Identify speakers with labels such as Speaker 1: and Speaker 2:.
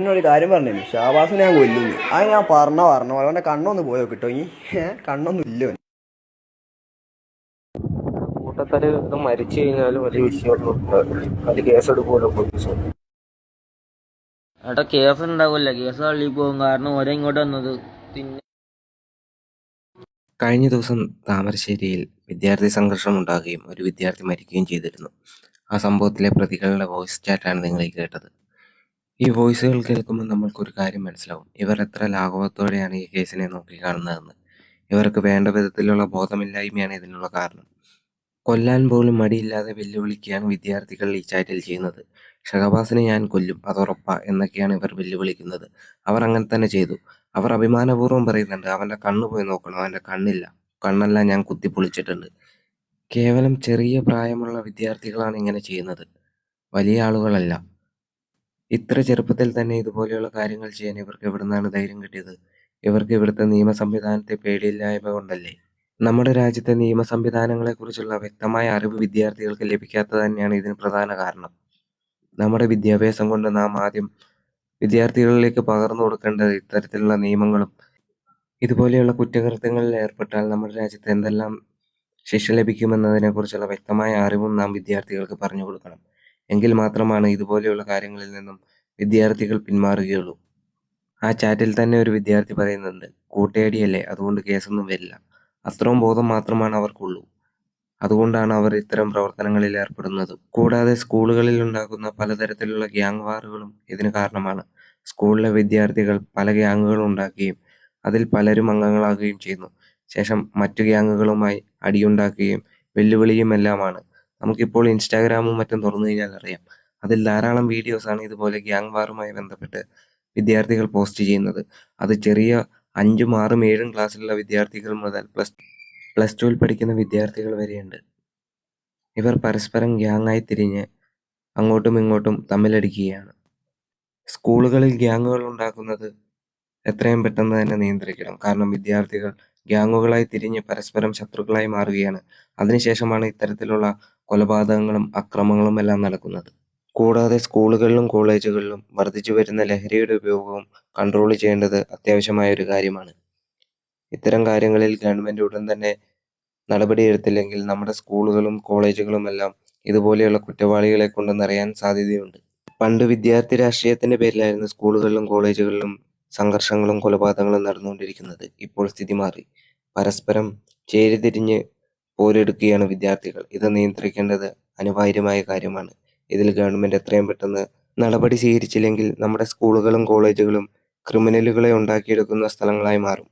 Speaker 1: എന്നോട് കാര്യം പറഞ്ഞു ഷാബാസിനെ ഞാൻ കൊല്ലുന്നു അത് ഞാൻ പറഞ്ഞ പറഞ്ഞ പോലെ അവന്റെ കണ്ണൊന്ന് പോയോ കിട്ടോ ഇനി കണ്ണൊന്നും ഇല്ല ഓന്.
Speaker 2: ഇത് മരിച്ചു കഴിഞ്ഞാലും വലിയ വിഷയമൊന്നും. അത് കേസെടുക്കുമല്ലോ പോലീസ്.
Speaker 3: ഏട്ടാ കേസ് ഉണ്ടാവില്ല കേസ് തള്ളി പോകും. കാരണം ഒരേ ഇങ്ങോട്ട് വന്നത് പിന്നെ
Speaker 4: കഴിഞ്ഞ ദിവസം താമരശ്ശേരിയിൽ വിദ്യാർത്ഥി സംഘർഷം ഉണ്ടാകുകയും ഒരു വിദ്യാർത്ഥി മരിക്കുകയും ചെയ്തിരുന്നു. ആ സംഭവത്തിലെ പ്രതികളുടെ വോയിസ് ചാറ്റാണ് നിങ്ങൾ ഈ കേട്ടത്. ഈ വോയിസുകൾ കേൾക്കുമ്പോൾ നമ്മൾക്കൊരു കാര്യം മനസ്സിലാവും. ഇവർ എത്ര ലാഘവത്തോടെയാണ് ഈ കേസിനെ നോക്കിക്കാണുന്നതെന്ന്. ഇവർക്ക് വേണ്ട വിധത്തിലുള്ള ബോധമില്ലായ്മയാണ് ഇതിനുള്ള കാരണം. കൊല്ലാൻ പോലും മടിയില്ലാതെ വെല്ലുവിളിക്കുകയാണ് വിദ്യാർത്ഥികൾ ഈ ചാറ്റിൽ ചെയ്യുന്നത്. ഷഹബാസിനെ ഞാൻ കൊല്ലും അതുറപ്പാ എന്നൊക്കെയാണ് ഇവർ വെല്ലുവിളിക്കുന്നത്. അവർ അങ്ങനെ തന്നെ ചെയ്തു. അവർ അഭിമാനപൂർവം പറയുന്നുണ്ട് അവന്റെ കണ്ണ് പോയി നോക്കണം അവന്റെ കണ്ണില്ല. കണ്ണെല്ലാം ഞാൻ കുത്തിപ്പൊളിച്ചിട്ടുണ്ട്. കേവലം ചെറിയ പ്രായമുള്ള വിദ്യാർത്ഥികളാണ് ഇങ്ങനെ ചെയ്യുന്നത്. വലിയ ആളുകളല്ല. ഇത്ര ചെറുപ്പത്തിൽ തന്നെ ഇതുപോലെയുള്ള കാര്യങ്ങൾ ചെയ്യാൻ ഇവർക്ക് എവിടുന്നാണ് ധൈര്യം കിട്ടിയത്? ഇവർക്ക് ഇവിടുത്തെ നിയമ സംവിധാനത്തെ പേടിയില്ലായ്മ കൊണ്ടല്ലേ? നമ്മുടെ രാജ്യത്തെ നിയമ സംവിധാനങ്ങളെക്കുറിച്ചുള്ള വ്യക്തമായ അറിവ് വിദ്യാർത്ഥികൾക്ക് ലഭിക്കാത്തത് തന്നെയാണ് ഇതിന് പ്രധാന കാരണം. നമ്മുടെ വിദ്യാഭ്യാസം കൊണ്ട് നാം ആദ്യം വിദ്യാർത്ഥികളിലേക്ക് പകർന്നു കൊടുക്കേണ്ടത് ഇത്തരത്തിലുള്ള നിയമങ്ങളും ഇതുപോലെയുള്ള കുറ്റകൃത്യങ്ങളിൽ ഏർപ്പെട്ടാൽ നമ്മുടെ രാജ്യത്ത് എന്തെല്ലാം ശിക്ഷ ലഭിക്കുമെന്നതിനെക്കുറിച്ചുള്ള വ്യക്തമായ അറിവും നാം വിദ്യാർത്ഥികൾക്ക് പറഞ്ഞു കൊടുക്കണം. എങ്കിൽ മാത്രമാണ് ഇതുപോലെയുള്ള കാര്യങ്ങളിൽ നിന്നും വിദ്യാർത്ഥികൾ പിന്മാറുകയുള്ളൂ. ആ ചാറ്റിൽ തന്നെ ഒരു വിദ്യാർത്ഥി പറയുന്നുണ്ട് കൂട്ടയടിയല്ലേ അതുകൊണ്ട് കേസൊന്നും വരില്ല. അത്രയും ബോധം മാത്രമാണ് അവർക്കുള്ളൂ. അതുകൊണ്ടാണ് അവർ ഇത്തരം പ്രവർത്തനങ്ങളിൽ ഏർപ്പെടുന്നത്. കൂടാതെ സ്കൂളുകളിൽ ഉണ്ടാകുന്ന പലതരത്തിലുള്ള ഗ്യാങ് വാറുകളും ഇതിന് കാരണമാണ്. സ്കൂളിലെ വിദ്യാർത്ഥികൾ പല ഗ്യാങ്ങുകൾ ഉണ്ടാക്കുകയും അതിൽ പലരും അംഗങ്ങളാകുകയും ചെയ്യുന്നു. ശേഷം മറ്റു ഗ്യാങ്ങുകളുമായി അടിയുണ്ടാക്കുകയും വെല്ലുവിളിയും എല്ലാമാണ് നമുക്കിപ്പോൾ ഇൻസ്റ്റാഗ്രാമും മറ്റും തുറന്നു കഴിഞ്ഞാൽ അറിയാം. അതിൽ ധാരാളം വീഡിയോസാണ് ഇതുപോലെ ഗ്യാങ് വാറുമായി ബന്ധപ്പെട്ട് വിദ്യാർത്ഥികൾ പോസ്റ്റ് ചെയ്യുന്നത്. അത് ചെറിയ അഞ്ചും ആറും ഏഴും ക്ലാസ്സിലുള്ള വിദ്യാർത്ഥികൾ മുതൽ പ്ലസ് പ്ലസ് ടുവിൽ പഠിക്കുന്ന വിദ്യാർത്ഥികൾ വരെയുണ്ട്. ഇവർ പരസ്പരം ഗ്യാങ്ങായി തിരിഞ്ഞ് അങ്ങോട്ടും ഇങ്ങോട്ടും തമ്മിലടിക്കുകയാണ്. സ്കൂളുകളിൽ ഗ്യാങ്ങുകൾ ഉണ്ടാക്കുന്നത് എത്രയും പെട്ടെന്ന് തന്നെ നിയന്ത്രിക്കണം. കാരണം വിദ്യാർത്ഥികൾ ഗ്യാങ്ങുകളായി തിരിഞ്ഞ് പരസ്പരം ശത്രുക്കളായി മാറുകയാണ്. അതിനുശേഷമാണ് ഇത്തരത്തിലുള്ള കൊലപാതകങ്ങളും അക്രമങ്ങളും എല്ലാം നടക്കുന്നത്. കൂടാതെ സ്കൂളുകളിലും കോളേജുകളിലും വർദ്ധിച്ചു വരുന്ന ലഹരിയുടെ ഉപയോഗവും കൺട്രോൾ ചെയ്യേണ്ടത് അത്യാവശ്യമായ ഒരു കാര്യമാണ്. ഇത്തരം കാര്യങ്ങളിൽ ഗവൺമെന്റ് ഉടൻ തന്നെ നടപടിയെടുത്തില്ലെങ്കിൽ നമ്മുടെ സ്കൂളുകളും കോളേജുകളും എല്ലാം ഇതുപോലെയുള്ള കുറ്റവാളികളെ കൊണ്ട് നിറയാൻ സാധ്യതയുണ്ട്. പണ്ട് വിദ്യാർത്ഥി രാഷ്ട്രീയത്തിന്റെ പേരിലായിരുന്നു സ്കൂളുകളിലും കോളേജുകളിലും സംഘർഷങ്ങളും കൊലപാതകങ്ങളും നടന്നുകൊണ്ടിരിക്കുന്നത്. ഇപ്പോൾ സ്ഥിതി മാറി. പരസ്പരം ചേരിതിരിഞ്ഞ് പോരെടുക്കുകയാണ് വിദ്യാർത്ഥികൾ. ഇത് നിയന്ത്രിക്കേണ്ടത് അനിവാര്യമായ കാര്യമാണ്. ഇതിൽ ഗവൺമെന്റ് എത്രയും പെട്ടെന്ന് നടപടി സ്വീകരിച്ചില്ലെങ്കിൽ നമ്മുടെ സ്കൂളുകളും കോളേജുകളും ക്രിമിനലുകളെ ഉണ്ടാക്കിയെടുക്കുന്ന സ്ഥലങ്ങളായി മാറും.